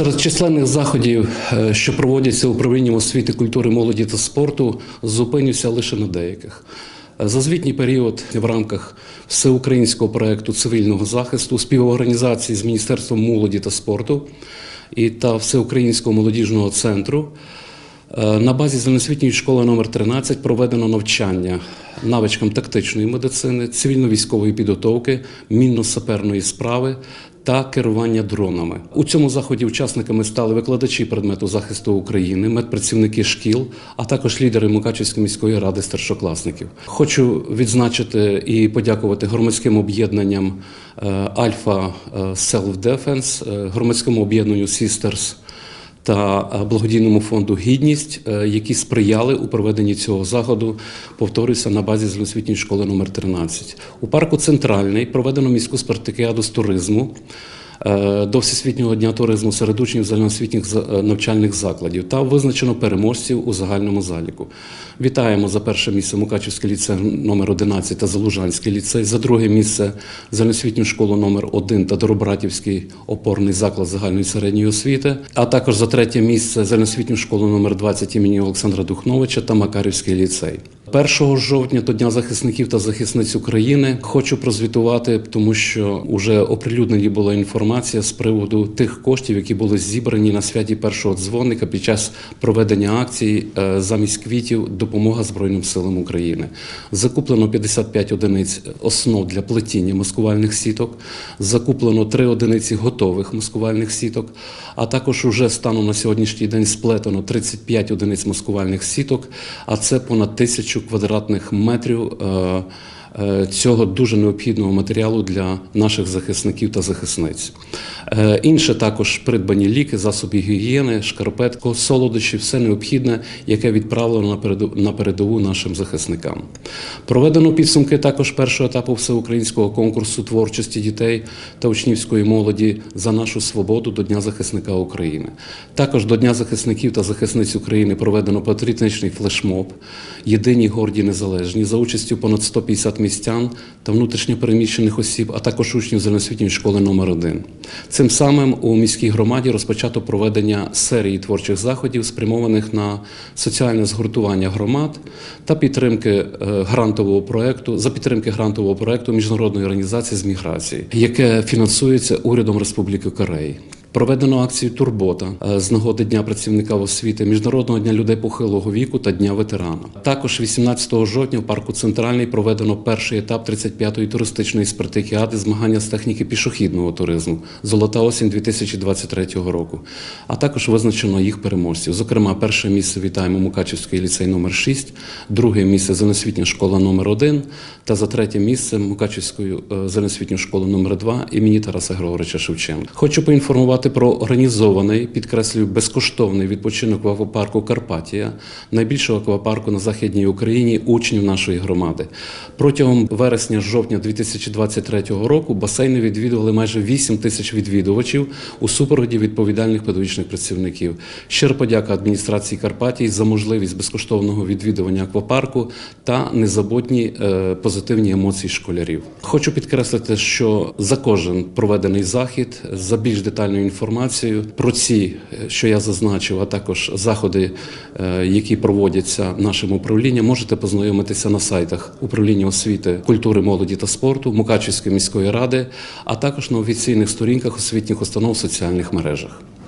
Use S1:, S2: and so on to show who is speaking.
S1: Серед численних заходів, е, що проводяться управлінням освіти, культури, молоді та спорту, зупинюся лише на деяких. Е, За звітній період в рамках всеукраїнського проекту цивільного захисту співорганізації з Міністерством молоді та спорту і та Всеукраїнського молодіжного центру Е, На базі загальноосвітньої школи номер 13 проведено навчання навичкам тактичної медицини, цивільно-військової підготовки, мінно-саперної справи та керування дронами. У цьому заході учасниками стали викладачі предмету захисту України, медпрацівники шкіл, а також лідери Мукачівської міської ради старшокласників. Хочу відзначити і подякувати громадським об'єднанням е, Альфа е, Self Defense, е, громадському об'єднанню Sisters та е, благодійному фонду Гідність, е, які сприяли у проведенні цього заходу, повторюся, на базі злосвітньої школи номер 13. У парку Центральний проведено міську спартакіаду з туризму. Е, До Всесвітнього дня туризму серед учнів загальноосвітніх за- е, навчальних закладів та визначено переможців у загальному заліку. Вітаємо за перше місце Мукачівський ліцей номер 11 та Залужанський ліцей, за друге місце загальноосвітню школу номер 1 та Доробратівський опорний заклад загальної середньої освіти, а також за третє місце загальноосвітню школу номер 20 імені Олександра Духновича та Макарівський ліцей. 1 жовтня до Дня захисників та захисниць України хочу прозвітувати, тому що вже оприлюднені була інформація з приводу тих коштів, які були зібрані на святі першого дзвоника під час проведення акції е, замість квітів допомога Збройним силам України. Закуплено 55 одиниць основ для плетіння маскувальних сіток, закуплено 3 одиниці готових маскувальних сіток, а також уже станом на сьогоднішній день сплетено 35 одиниць маскувальних сіток, а це понад тисячу квадратних метрів. Е, Цього дуже необхідного матеріалу для наших захисників та захисниць. Е, Інше також придбані ліки, засоби гігієни, шкарпетко, солодощі, все необхідне, яке відправлено на передову нашим захисникам. Проведено підсумки також першого етапу всеукраїнського конкурсу творчості дітей та учнівської молоді за нашу свободу до Дня захисника України. Також до Дня захисників та захисниць України проведено патріотичний флешмоб Єдині горді незалежні за участю понад 150 містян та внутрішньопереміщених осіб, а також учнів загальноосвітньої школи номер 1 Цим самим у міській громаді розпочато проведення серії творчих заходів, спрямованих на соціальне згуртування громад та підтримки е, грантового проекту за підтримки грантового проекту міжнародної організації з міграції, яке фінансується урядом Республіки Кореї. Проведено акцію Турбота з нагоди Дня працівника освіти, Міжнародного дня людей похилого віку та Дня ветерана. Також 18 жовтня в парку Центральний проведено перший етап 35-ї туристичної спартакіади змагання з техніки пішохідного туризму Золота осінь 2023 року. А також визначено їх переможців. Зокрема, перше місце вітаємо Мукачівський ліцей номер 6, друге місце Зеленосвітня школа номер 1 та за третє місце Мукачівською е, Зеленосвітню школу номер 2 імені Тараса Григоровича Шевченка. Хочу поінформувати про організований, підкреслюю, безкоштовний відпочинок в аквапарку Карпатія, найбільшого аквапарку на західній Україні учнів нашої громади. Протягом вересня-жовтня 2023 року басейни відвідували майже 8 тисяч відвідувачів у супроводі відповідальних педагогічних працівників. Щира подяка адміністрації Карпатії за можливість безкоштовного відвідування аквапарку та незабутні е, позитивні емоції школярів. Хочу підкреслити, що за кожен проведений захід, за більш детальною інформацією про ці, е, що я зазначив, а також заходи, е, які проводяться нашим управлінням, можете познайомитися на сайтах управління освіти, культури, молоді та спорту Мукачівської міської ради, а також на офіційних сторінках освітніх установ в соціальних мережах.